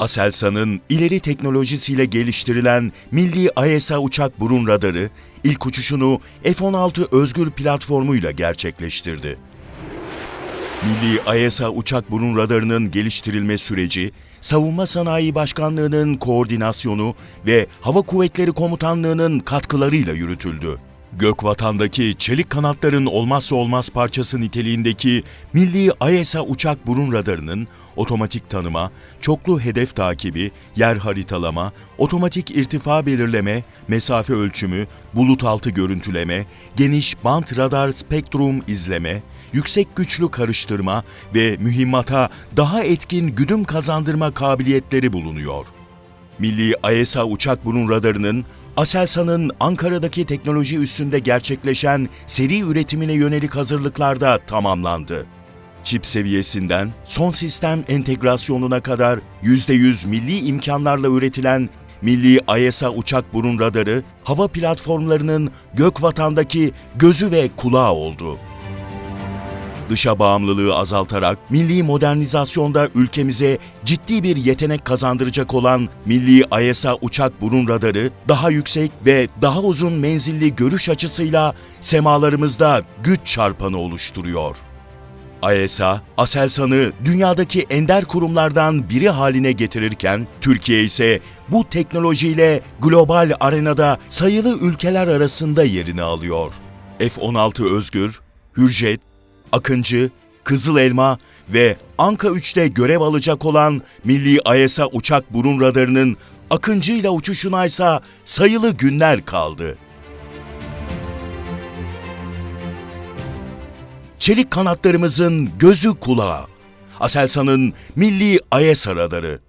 Aselsan'ın ileri teknolojisiyle geliştirilen Milli AESA uçak burun radarı ilk uçuşunu F-16 Özgür platformuyla gerçekleştirdi. Milli AESA uçak burun radarının geliştirilme süreci, Savunma Sanayi Başkanlığı'nın koordinasyonu ve Hava Kuvvetleri Komutanlığı'nın katkılarıyla yürütüldü. Gökvatan'daki çelik kanatların olmazsa olmaz parçası niteliğindeki Milli AESA uçak burun radarının otomatik tanıma, çoklu hedef takibi, yer haritalama, otomatik irtifa belirleme, mesafe ölçümü, bulut altı görüntüleme, geniş bant radar spektrum izleme, yüksek güçlü karıştırma ve mühimmata daha etkin güdüm kazandırma kabiliyetleri bulunuyor. Milli AESA uçak burun radarının Aselsan'ın Ankara'daki teknoloji üssünde gerçekleşen seri üretimine yönelik hazırlıklarda tamamlandı. Çip seviyesinden son sistem entegrasyonuna kadar %100 milli imkanlarla üretilen Milli AESA uçak burun radarı hava platformlarının Gökvatan'daki gözü ve kulağı oldu dışa bağımlılığı azaltarak milli modernizasyonda ülkemize ciddi bir yetenek kazandıracak olan Milli AESA uçak burun radarı daha yüksek ve daha uzun menzilli görüş açısıyla semalarımızda güç çarpanı oluşturuyor. AESA, Aselsan'ı dünyadaki ender kurumlardan biri haline getirirken, Türkiye ise bu teknolojiyle global arenada sayılı ülkeler arasında yerini alıyor. F-16 Özgür, Hürjet, Akıncı, Kızıl Elma ve Anka 3'te görev alacak olan Milli AESA uçak burun radarının Akıncı ile uçuşuna ise sayılı günler kaldı. Çelik kanatlarımızın gözü kulağı. Aselsan'ın Milli AESA radarı.